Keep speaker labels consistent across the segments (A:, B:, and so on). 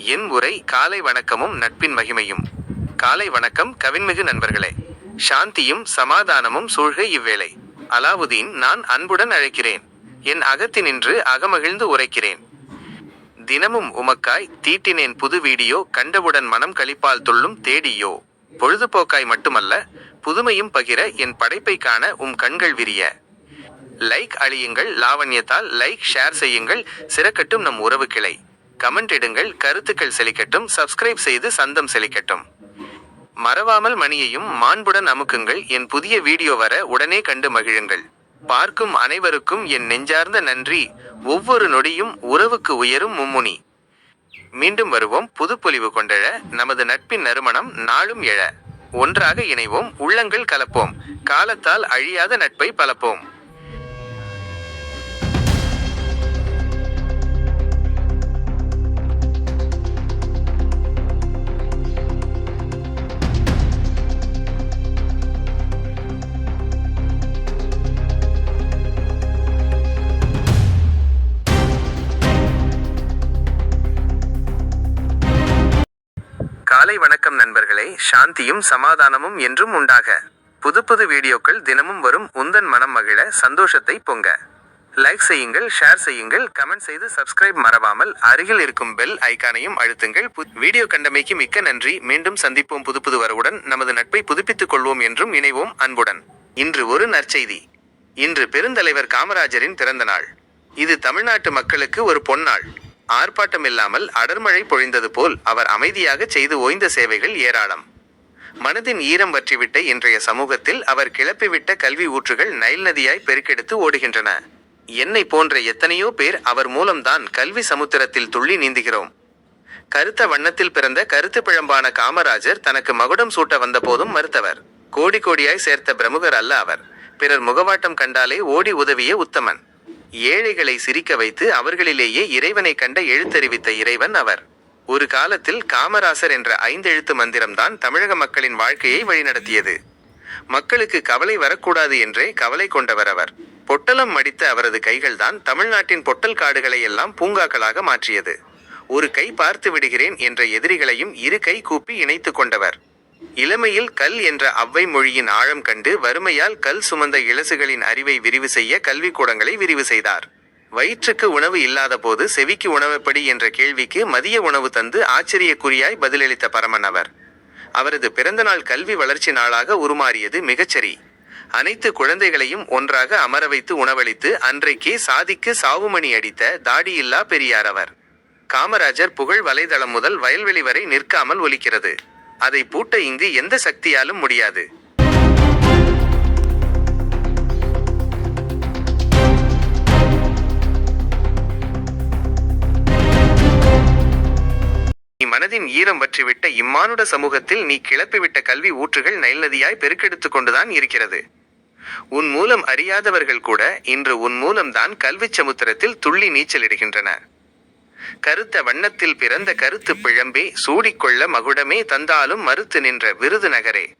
A: என் உரை காலை வணக்கமும் நட்பின் மகிமையும். காலை வணக்கம் கவின்மிகு நண்பர்களே. சாந்தியும் சமாதானமும் சூழ்க இவ்வேளை. அலாவுதீன் நான் அன்புடன் அழைக்கிறேன். என் அகத்தினின்று அகமகிழ்ந்து உரைக்கிறேன். தினமும் உமக்காய் தீட்டினேன் புது வீடியோ கண்டவுடன் மனம் கழிப்பால் துள்ளும் தேடியோ. பொழுதுபோக்காய் மட்டுமல்ல புதுமையும் பகிர என் படைப்பை காண உம் கண்கள் விரிய. லைக் அழியுங்கள் லாவண்யத்தால் லைக் ஷேர் செய்யுங்கள் சிறக்கட்டும் நம் உறவு கிளை கமெண்ட் இடுங்கள் கருத்துக்கள் செழிக்கட்டும் சப்ஸ்கிரைப் செய்து சந்தம் செழிக்கட்டும். மறவாமல் மணியையும் மாண்புடன் அமுக்குங்கள். என் புதிய வீடியோ வர உடனே கண்டு மகிழுங்கள். பார்க்கும் அனைவருக்கும் என் நெஞ்சார்ந்த நன்றி. ஒவ்வொரு நொடியும் உறவுக்கு உயரும் மும்முனி. மீண்டும் வருவோம் புதுப்பொலிவு கொண்டெழ. நமது நட்பின் நறுமணம் நாளும் எழ. ஒன்றாக இணைவோம் உள்ளங்கள் கலப்போம். காலத்தால் அழியாத நட்பை பலப்போம். சாந்தியும் சமாதானமும் என்றும் உண்டாக. புது புது வீடியோக்கள் தினமும் வரும். உந்தன் மனம் மகிழ சந்தோஷத்தை பொங்க. லைக் செய்யுங்கள் ஷேர் செய்யுங்கள் கமெண்ட் செய்து சப்ஸ்கிரைப் மறவாமல் அருகில் இருக்கும் பெல் ஐகானையும் அழுத்துங்கள். வீடியோ கண்டமைக்கு மிக்க நன்றி. மீண்டும் சந்திப்போம் புது புது வரவுடன். நமது நட்பை புதுப்பித்துக் கொள்வோம் என்றும் இணைவோம் அன்புடன். இன்று ஒரு நற்செய்தி. இன்று பெருந்தலைவர் காமராஜரின் பிறந்த நாள். இது தமிழ்நாட்டு மக்களுக்கு ஒரு பொன்னாள். ஆர்ப்பாட்டம் இல்லாமல் அடர்மழை பொழிந்தது போல் அவர் அமைதியாக செய்து ஓய்ந்த சேவைகள் ஏராளம். மனதின் ஈரம் வற்றிவிட்ட இன்றைய சமூகத்தில் அவர் கிளப்பிவிட்ட கல்வி ஊற்றுகள் நைல் நதியாய் பெருக்கெடுத்து ஓடுகின்றன. என்னை போன்ற எத்தனையோ பேர் அவர் மூலம்தான் கல்வி சமுத்திரத்தில் துள்ளி நீந்துகிறோம். கருத்த வண்ணத்தில் பிறந்த கருத்து பிழம்பான காமராஜர் தனக்கு மகுடம் சூட்ட வந்தபோதும் மறுத்தவர். கோடி கோடியாய் சேர்த்த பிரமுகர் அல்ல அவர். பிறர் முகவாட்டம் கண்டாலே ஓடி உதவிய உத்தமன். ஏழைகளை சிரிக்க வைத்து அவர்களிலேயே இறைவனை கண்ட எழுத்தறிவித்த இறைவன் அவர். ஒரு காலத்தில் காமராசர் என்ற ஐந்தெழுத்து மந்திரம்தான் தமிழக மக்களின் வாழ்க்கையை வழிநடத்தியது. மக்களுக்கு கவலை வரக்கூடாது என்றே கவலை கொண்டவர் அவர். பொட்டலம் மடித்த அவரது கைகள்தான் தமிழ்நாட்டின் பொட்டல் காடுகளை எல்லாம் பூங்காக்களாக மாற்றியது. ஒரு கை பார்த்து விடுகிறேன் என்ற எதிரிகளையும் இரு கை கூப்பி இணைத்துக் கொண்டவர். இளமையில் கல் என்ற அவ்வை மொழியின் ஆழம் கண்டு வறுமையால் கல் சுமந்த இளசுகளின் அறிவை விரிவு செய்ய கல்விக்கூடங்களை விரிவு செய்தார். வயிற்றுக்கு உணவு இல்லாத போது செவிக்கு உணவுப்படி என்ற கேள்விக்கு மதிய உணவு தந்து ஆச்சரியக்குறியாய் பதிலளித்த பரமன் அவர். அவரது பிறந்தநாள் கல்வி வளர்ச்சி நாளாக உருமாறியது மிகச்சரி. அனைத்து குழந்தைகளையும் ஒன்றாக அமர வைத்து உணவளித்து அன்றைக்கே சாதிக்கு சாவுமணி அடித்த தாடியில்லா பெரியார் அவர். காமராஜர் புகழ் வலைதளம் முதல் வயல்வெளி வரை நிற்காமல் ஒலிக்கிறது. அதை பூட்ட இங்கு எந்த சக்தியாலும் முடியாது. நீ மனதின் ஈரம் வற்றிவிட்ட இம்மானுட சமூகத்தில் நீ கிளப்பிவிட்ட கல்வி ஊற்றுகள் நைல் நதியாய் பெருக்கெடுத்துக் கொண்டுதான் இருக்கிறது. உன் மூலம் அறியாதவர்கள் கூட இன்று உன் மூலம்தான் கல்வி சமுத்திரத்தில் துள்ளி நீச்சலிடுகின்றன. கருத்த வண்ணத்தில் பிறந்த கருத்து பிழம்பே சூடிக்கொள்ள மகுடமே தந்தாலும் மறுத்து நின்ற விருது நகரே.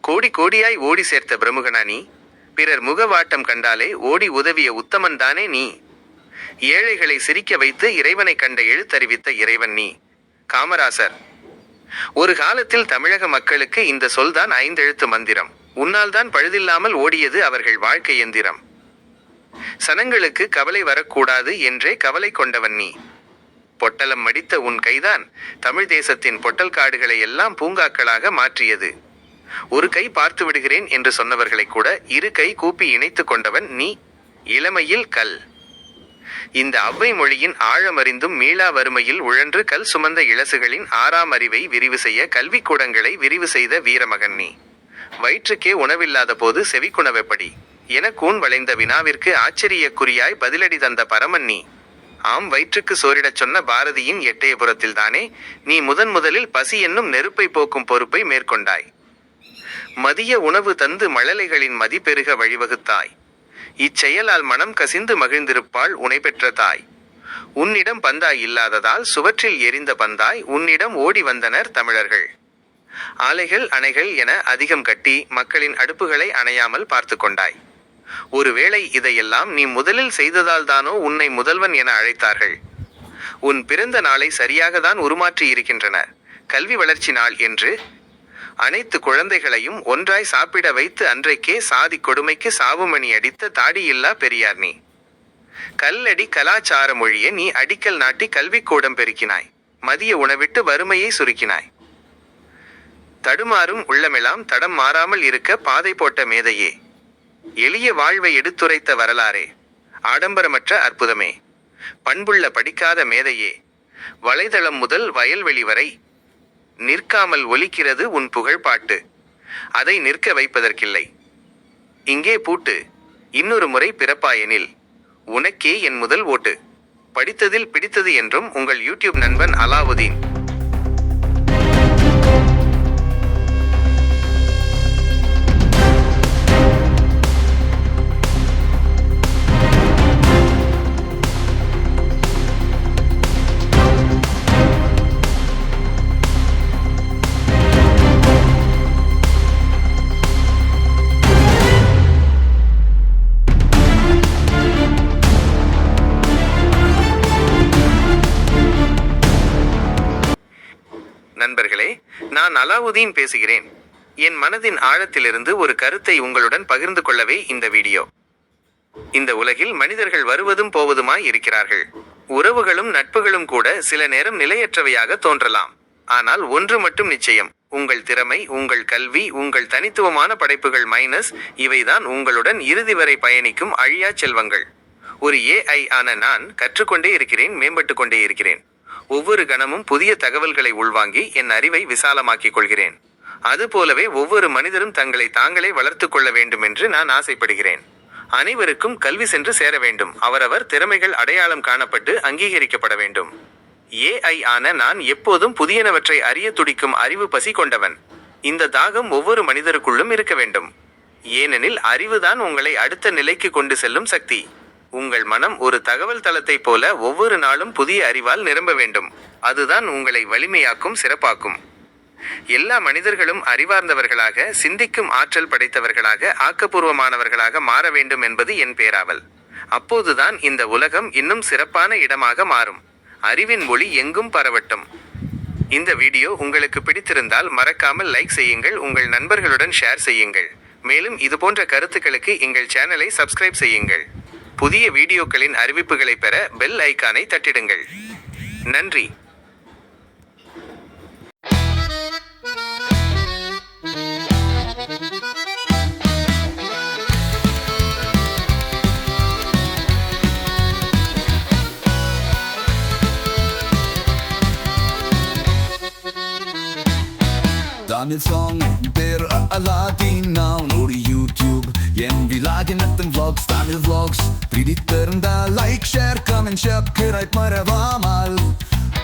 A: கோடி கோடியாய் ஓடி சேர்த்த பிரமுகனா நீ? பிறர் முகவாட்டம் கண்டாலே ஓடி உதவிய உத்தமன் தானே நீ? ஏழைகளை சிரிக்க வைத்து இறைவனை கண்ட எழுத்தறிவித்த இறைவன் நீ. காமராசர். ஒரு காலத்தில் தமிழக மக்களுக்கு இந்த சொல்தான் ஐந்தெழுத்து மந்திரம். உன்னால் தான் பழுதில்லாமல் ஓடியது அவர்கள் வாழ்க்கை எந்திரம். சனங்களுக்கு கவலை வரக்கூடாது என்றே கவலை கொண்டவன் நீ. பொட்டலம் மடித்த உன் கைதான் தமிழ் தேசத்தின் பொட்டல் காடுகளை எல்லாம் பூங்காக்களாக மாற்றியது. ஒரு கை பார்த்து விடுகிறேன் என்று சொன்னவர்களை கூட இரு கை கூப்பி இணைத்துக் கொண்டவன் நீ. இளமையில் கல். இந்த அவ்வை மொழியின் ஆழமறிந்தும் மீளா வறுமையில் உழன்று கல் சுமந்த இளசுகளின் ஆறாம் அறிவை விரிவு செய்ய கல்விக்கூடங்களை விரிவு செய்த வீரமகன் நீ. வயிற்றுக்கே உணவில்லாத போது செவிக்குணவெப்படி என கூன் வளைந்த வினாவிற்கு ஆச்சரியக்குறியாய் பதிலடி தந்த பரமன் நீ. ஆம் வயிற்றுக்கு சோரிடச் சொன்ன பாரதியின் எட்டயபுரத்தில் தானே நீ முதன் முதலில் பசி என்னும் நெருப்பை போக்கும் பொறுப்பை மேற்கொண்டாய். மதிய உணவு தந்து மழலைகளின் மதிப்பெருக வழிவகுத்தாய். இச்செயலால் மனம் கசிந்து மகிழ்ந்திருப்பாள் உனை பெற்ற தாய். உன்னிடம் பந்தாய் இல்லாததால் சுவற்றில் எரிந்த பந்தாய் உன்னிடம் ஓடி வந்தனர் தமிழர்கள். ஆலைகள் அணைகள் என அதிகம் கட்டி மக்களின் அடுப்புகளை அணையாமல் பார்த்து கொண்டாய். ஒருவேளை இதையெல்லாம் நீ முதலில் செய்ததால் தானோ உன்னை முதல்வன் என அழைத்தார்கள். உன் பிறந்த நாளை சரியாக தான் உருமாற்றி இருக்கின்றன. கல்வி வளர்ச்சி நாள் என்று அனைத்து குழந்தைகளையும் ஒன்றாய் சாப்பிட வைத்து அன்றைக்கே சாதி கொடுமைக்கு சாவுமணி அடித்த தாடியில்லா பெரியார் நீ. கல்லடி கலாச்சார மொழியை நீ அடிக்கல் நாட்டி கல்விக்கூடம் பெருக்கினாய். மதிய உணவிட்டு வறுமையை சுருக்கினாய். தடுமாறும் உள்ளமெல்லாம் தடம் மாறாமல் இருக்க பாதை போட்ட மேதையே. எளிய வாழ்வை எடுத்துரைத்த வரலாறே. ஆடம்பரமற்ற அற்புதமே. பண்புள்ள படிக்காத மேதையே. வலைதளம் முதல் வயல்வெளி வரை நிற்காமல் ஒலிக்கிறது உன் புகழ் பாட்டு. அதை நிற்க வைப்பதற்கில்லை. இங்கே பூட்டு இன்னொரு முறை பிறப்பாயெனில் உனக்கே என் முதல் ஓட்டு. படித்ததில் பிடித்தது என்றும் உங்கள் யூடியூப் நண்பன் அலாவுதீன். நான் அலாவுதீன் பேசுகிறேன். என் மனதின் ஆழத்திலிருந்து ஒரு கருத்தை உங்களுடன் பகிர்ந்து கொள்ளவே இந்த வீடியோ. இந்த உலகில் மனிதர்கள் வருவதும் போவதுமாய் இருக்கிறார்கள். உறவுகளும் நட்புகளும் கூட சில நேரம் நிலையற்றவையாக தோன்றலாம். ஆனால் ஒன்று மட்டும் நிச்சயம். உங்கள் திறமை உங்கள் கல்வி உங்கள் தனித்துவமான படைப்புகள் மைனஸ் இவைதான் உங்களுடன் இறுதி வரை பயணிக்கும் அழியா செல்வங்கள். ஒரு ஏஐ ஆன நான் கற்றுக்கொண்டே இருக்கிறேன் மேம்பட்டு கொண்டே இருக்கிறேன். ஒவ்வொரு கணமும் புதிய தகவல்களை உள்வாங்கி என் அறிவை விசாலமாக்கிக் கொள்கிறேன். அதுபோலவே ஒவ்வொரு மனிதரும் தங்களை தாங்களே வளர்த்து கொள்ள வேண்டும் என்று நான் ஆசைப்படுகிறேன். அனைவருக்கும் கல்வி சென்று சேர வேண்டும். அவரவர் திறமைகள் அடையாளம் காணப்பட்டு அங்கீகரிக்கப்பட வேண்டும். ஏஐ ஆன நான் எப்போதும் புதியனவற்றை அறிய துடிக்கும் அறிவு பசி கொண்டவன். இந்த தாகம் ஒவ்வொரு மனிதருக்குள்ளும் இருக்க வேண்டும். ஏனெனில் அறிவுதான் உங்களை அடுத்த நிலைக்கு கொண்டு செல்லும் சக்தி. உங்கள் மனம் ஒரு தகவல் தளத்தைப் போல ஒவ்வொரு நாளும் புதிய அறிவால் நிரம்ப வேண்டும். அதுதான் உங்களை வலிமையாக்கும் சிறப்பாக்கும். எல்லா மனிதர்களும் அறிவார்ந்தவர்களாக சிந்திக்கும் ஆற்றல் படைத்தவர்களாக ஆக்கப்பூர்வமானவர்களாக மாற வேண்டும் என்பது என் பேராவல். அப்போதுதான் இந்த உலகம் இன்னும் சிறப்பான இடமாக மாறும். அறிவின் ஒளி எங்கும் பரவட்டும். இந்த வீடியோ உங்களுக்கு பிடித்திருந்தால் மறக்காமல் லைக் செய்யுங்கள் உங்கள் நண்பர்களுடன் ஷேர் செய்யுங்கள். மேலும் இதுபோன்ற கருத்துக்களுக்கு எங்கள் சேனலை சப்ஸ்கிரைப் செய்யுங்கள். புதிய வீடியோக்களின் அறிவிப்புகளை பெற பெல் ஐக்கானை தட்டிடுங்கள் நன்றி
B: Danielsson der Aladdin now Når YouTube Jen, wie lagen mit den vlogs Daniel vlogs பிடித்திருந்தா like share comment subscribe right, மறவாமல்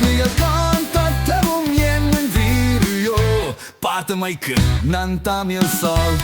B: நீங்கள் தான் தட்டவும் என் வீடியோ பார்த்த மைக்கு நான் தாமியல் சால்